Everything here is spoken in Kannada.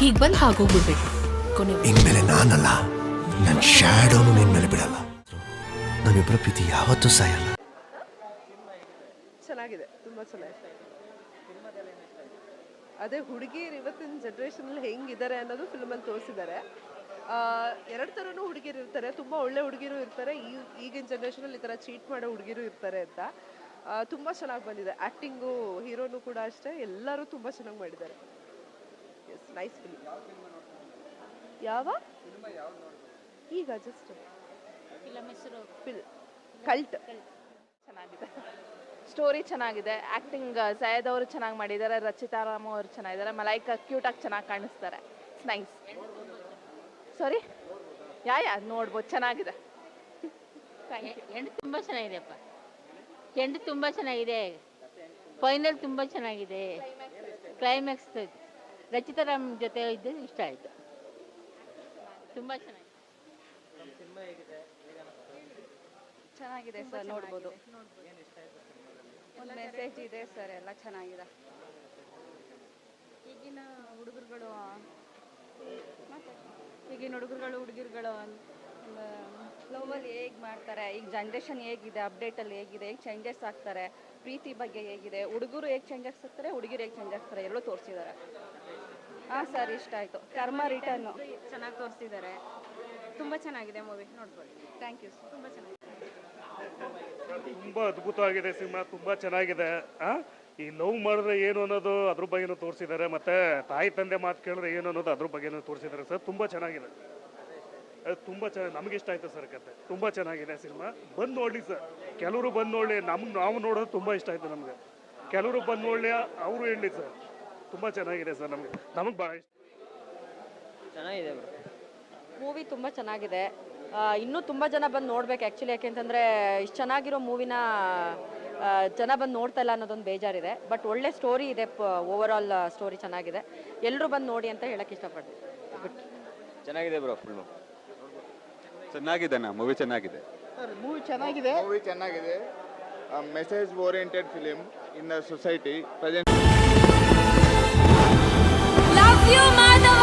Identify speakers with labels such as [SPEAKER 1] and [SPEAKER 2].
[SPEAKER 1] ಹೀಗ್ ಬಂದ್ ಹಾಗೋಗ್ಬಿಡ್ಬೇಕು ಕೊನೆ
[SPEAKER 2] ಇನ್ಮೇಲೆ ನಾನಲ್ಲ. ನನ್ನ ಶ್ಯಾಡೋನು ನಿನ್ ಮೇಲೆ ಬಿಡಲ್ಲ. ನಮ್ಮಿಬ್ಬರ ಪ್ರೀತಿ ಯಾವತ್ತೂ ಸಾಯಲ್ಲ.
[SPEAKER 3] ಚೆನ್ನಾಗಿದೆ. ತುಂಬ ಚೆನ್ನಾಗಿದೆ. ಅದೇ ಹುಡುಗಿರು ಇವತ್ತಿನ ಜನ್ರೇಷನಲ್ಲಿ ಹೆಂಗಿದ್ದಾರೆ ಅನ್ನೋದು ಫಿಲ್ಮಲ್ಲಿ ತೋರಿಸಿದ್ದಾರೆ. ಎರಡು ಥರನೂ ಹುಡುಗಿರು ಇರ್ತಾರೆ. ತುಂಬ ಒಳ್ಳೆ ಹುಡುಗಿರು ಇರ್ತಾರೆ. ಈ ಈಗಿನ ಜನ್ರೇಷನಲ್ಲಿ ಈ ಥರ ಚೀಟ್ ಮಾಡೋ ಹುಡುಗಿರು ಇರ್ತಾರೆ ಅಂತ. ತುಂಬಾ ತುಂಬ ಚೆನ್ನಾಗಿ ಬಂದಿದೆ. ಆ್ಯಕ್ಟಿಂಗು ಹೀರೋನು ಕೂಡ ಅಷ್ಟೇ. ಎಲ್ಲರೂ ತುಂಬ ಚೆನ್ನಾಗಿ ಮಾಡಿದ್ದಾರೆ. ಎಸ್ ನೈಸ್ ಫಿಲ್ಮ್ ಯಾವ? ಈಗ ಜಸ್ಟ್
[SPEAKER 4] ಫಿಲಮ್ ಹೆಸರು
[SPEAKER 3] ಫಿಲ್ ಕಲ್ಟ್
[SPEAKER 4] ಚೆನ್ನಾಗಿದೆ. ಸ್ಟೋರಿ ಚೆನ್ನಾಗಿದೆ. ಆ್ಯಕ್ಟಿಂಗ್ ಸೈಯದ್ ಅವರು ಚೆನ್ನಾಗಿ ಮಾಡಿದ್ದಾರೆ ರಚಿತಾ ರಾಮ್ ಅವರು ಚೆನ್ನಾಗಿದ್ದಾರೆ ಕ್ಯೂಟ್ ಕ್ಯೂಟಾಗಿ ಚೆನ್ನಾಗಿ ಕಾಣಿಸ್ತಾರೆ. ಇಟ್ಸ್ ನೈಸ್ ಸಾರಿ ಯಾ ಯಾ ನೋಡ್ಬೋದು ಚೆನ್ನಾಗಿದೆ.
[SPEAKER 5] ಎಂಟು ತುಂಬ ಚೆನ್ನಾಗಿದೆಪ್ಪ ಎಂಡ್ ತುಂಬ ಚೆನ್ನಾಗಿದೆ. ಫೈನಲ್ ತುಂಬ ಚೆನ್ನಾಗಿದೆ. ಕ್ಲೈಮ್ಯಾಕ್ಸ್ ರಚಿತಾ ರಾಮ್ ಜೊತೆ ಇದ್ದು ಇಷ್ಟ ಆಯಿತು. ತುಂಬ ಚೆನ್ನಾಗಿದೆ.
[SPEAKER 6] ಚೆನ್ನಾಗಿದೆ ಸರ್, ನೋಡ್ಬೋದು. ಒಂದು ಮೆಸೇಜ್ ಇದೆ ಸರ್, ಎಲ್ಲ ಚೆನ್ನಾಗಿದೆ. ಈಗಿನ ಹುಡುಗರುಗಳು ಈಗಿನ ಹುಡುಗರುಗಳು, ಹುಡುಗಿರುಗಳು ಲವಲ್ಲಿ ಹೇಗೆ ಮಾಡ್ತಾರೆ ಈಗ ಜನ್ರೇಷನ್ ಹೇಗಿದೆ ಅಪ್ಡೇಟಲ್ಲಿ ಹೇಗಿದೆ ಹೇಗೆ ಚೇಂಜಸ್ ಆಗ್ತಾರೆ ಪ್ರೀತಿ ಬಗ್ಗೆ ಹೇಗಿದೆ ಹುಡುಗರು ಹೇಗೆ ಚೇಂಜಸ್ ಆಗ್ತಾರೆ ಹುಡುಗಿರು ಹೇಗೆ ಚೇಂಜ್ ಆಗ್ತಾರೆ ಎಲ್ಲೂ ತೋರಿಸಿದ್ದಾರೆ. ಹಾಂ ಸರ್ ಇಷ್ಟ ಆಯಿತು. ಕರ್ಮ ರಿಟರ್ನು ಚೆನ್ನಾಗಿ ತೋರಿಸಿದ್ದಾರೆ. ತುಂಬ ಚೆನ್ನಾಗಿದೆ ಮೂವಿ ನೋಡ್ಬೋದು. ಥ್ಯಾಂಕ್ ಯು ಸರ್ ತುಂಬ ಚೆನ್ನಾಗಿದೆ.
[SPEAKER 7] ತುಂಬ ಅದ್ಭುತವಾಗಿದೆ ಸಿನಿಮಾ ತುಂಬ ಚೆನ್ನಾಗಿದೆ. ಆ? ಈ ಲವ್ ಮಾಡಿದ್ರೆ ಏನು ಅನ್ನೋದು ಅದ್ರ ಬಗ್ಗೆನೂ ತೋರಿಸಿದ್ದಾರೆ ಮತ್ತೆ ತಾಯಿ ತಂದೆ ಮಾತು ಕೇಳಿದ್ರೆ ಏನು ಅನ್ನೋದು ಅದ್ರ ಬಗ್ಗೆನೂ ತೋರಿಸಿದ್ದಾರೆ ಸರ್ ತುಂಬ ಚೆನ್ನಾಗಿದೆ. ಅದು ತುಂಬ ಚೆನ್ನಾಗಿ ನಮ್ಗೆ ಇಷ್ಟ ಆಯ್ತು ಸರ್ ಕತೆ. ತುಂಬ ಚೆನ್ನಾಗಿದೆ ಸಿನಿಮಾ. ಬಂದು ನೋಡಿ ಸರ್. ಕೆಲವರು ಬಂದು ನೋಡಲಿ ನಮ್ಗೆ ನಾವು ನೋಡೋದು ತುಂಬ ಇಷ್ಟ ಆಯ್ತು ನಮಗೆ. ಕೆಲವರು ಬಂದು ನೋಡಲಿ ಅವರು ಹೇಳಿ ಸರ್. ತುಂಬ ಚೆನ್ನಾಗಿದೆ ಸರ್ ನಮಗೆ. ನಮಗೆ ಭಾಳ ಇಷ್ಟ.
[SPEAKER 8] ಚೆನ್ನಾಗಿದೆ ಬ್ರೋ.
[SPEAKER 6] ಮೂವಿ ತುಂಬ ಚೆನ್ನಾಗಿದೆ. ಇನ್ನೂ ತುಂಬ ಜನ ಬಂದು ನೋಡ್ಬೇಕು ಆ್ಯಕ್ಚುಲಿ ಯಾಕೆಂತಂದರೆ ಇಷ್ಟು ಚೆನ್ನಾಗಿರೋ ಮೂವಿನ ಜನ ಬಂದು ನೋಡ್ತಾ ಇಲ್ಲ ಅನ್ನೋದೊಂದು ಬೇಜಾರಿದೆ. ಬಟ್ ಒಳ್ಳೆ ಸ್ಟೋರಿ ಇದೆ ಓವರ್ ಆಲ್ ಸ್ಟೋರಿ ಚೆನ್ನಾಗಿದೆ. ಎಲ್ಲರೂ ಬಂದು ನೋಡಿ ಅಂತ ಹೇಳಕ್ಕೆ ಇಷ್ಟಪಡ್ತೀನಿ.
[SPEAKER 8] ಚೆನ್ನಾಗಿದೆ ಬ್ರೋ ಫುಲ್ಲು. चेनावी chain
[SPEAKER 9] movie message oriented film in the society present love
[SPEAKER 1] you Madhav